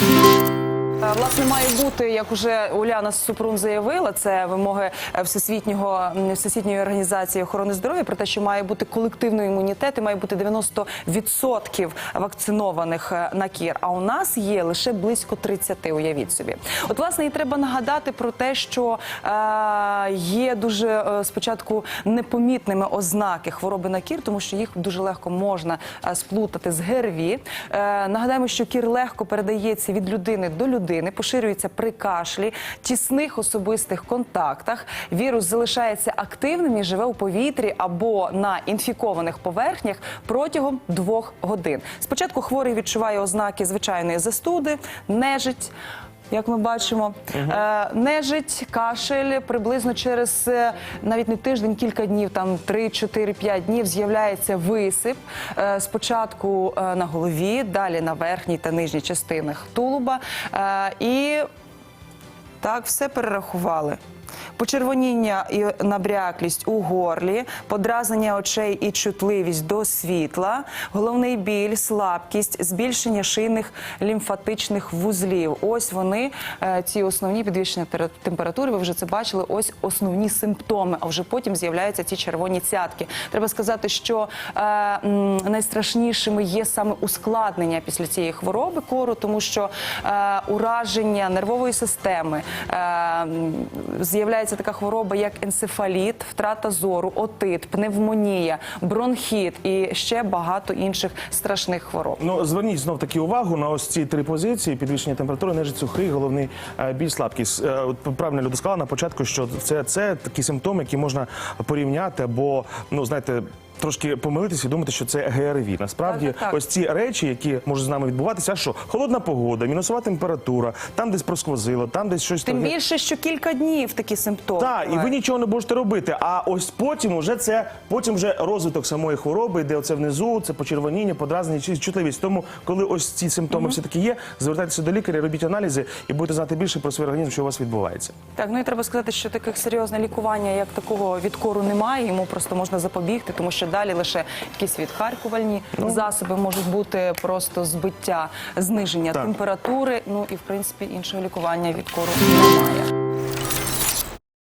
Е, Власне, має бути, як уже Уляна Супрун заявила, це вимоги е, всесвітнього всесвітньої організації охорони здоров'я про те, що має бути колективний імунітет і має бути 90% вакцинованих е, на кір. А у нас є лише близько 30, Уявіть собі. От власне і треба нагадати про те, що е, є дуже е, спочатку непомітними ознаки хвороби на кір, тому що їх дуже легко можна е, сплутати з ГРВІ. Е, нагадаємо, що кір легко передається від людини до людини, поширюється при кашлі, тісних особистих контактах. Вірус залишається активним і живе у повітрі або на інфікованих поверхнях протягом двох годин. Спочатку хворий відчуває ознаки звичайної застуди, нежить. Як ми бачимо, е, нежить, кашель приблизно через е, навіть не тиждень, кілька днів, там 3, 4, 5 днів з'являється висип. Е, спочатку е, на голові, далі на верхній та нижній частинах тулуба. Е, і так, все перерахували. Почервоніння і набряклість у горлі, подразнення очей і чутливість до світла, головний біль, слабкість, збільшення шийних лімфатичних вузлів. Ось вони, е, ці основні підвищення температури. Ви вже це бачили. Ось основні симптоми. А вже потім з'являються ці червоні цятки. Треба сказати, що е, найстрашнішими є саме ускладнення після цієї хвороби кору, тому що е, ураження нервової системи. Е, з'являється така хвороба, як енцефаліт, втрата зору, отит, пневмонія, бронхіт і ще багато інших страшних хвороб. Ну, зверніть знов таки увагу на ось ці три позиції: підвищення температури, нежить сухий, головний е, біль, слабкість. Е, правильно люди сказала на початку, що це, це такі симптоми, які можна порівняти або, ну знаєте. Трошки помилитися і думати, що це ГРВІ. Насправді, Так, так, так. ось ці речі, які можуть з нами відбуватися, а що холодна погода, мінусова температура, там десь просквозило, там десь щось Тим більше, що кілька днів такі симптоми. так, і ви нічого не будете робити. А ось потім уже це потім вже розвиток самої хвороби, де оце внизу, це почервоніння, подразнення, чи чутливість. Тому, коли ось ці симптоми все таки є, звертайтеся до лікаря, робіть аналізи і будете знати більше про свій організм, що у вас відбувається. Так, ну і треба сказати, що таких серйозне лікування, як такого відкору немає. Йому просто можна запобігти, тому що далі лише якісь відхаркувальні Ну. засоби можуть бути просто збиття, зниження Так. температури. Ну і в принципі іншого лікування від кору немає.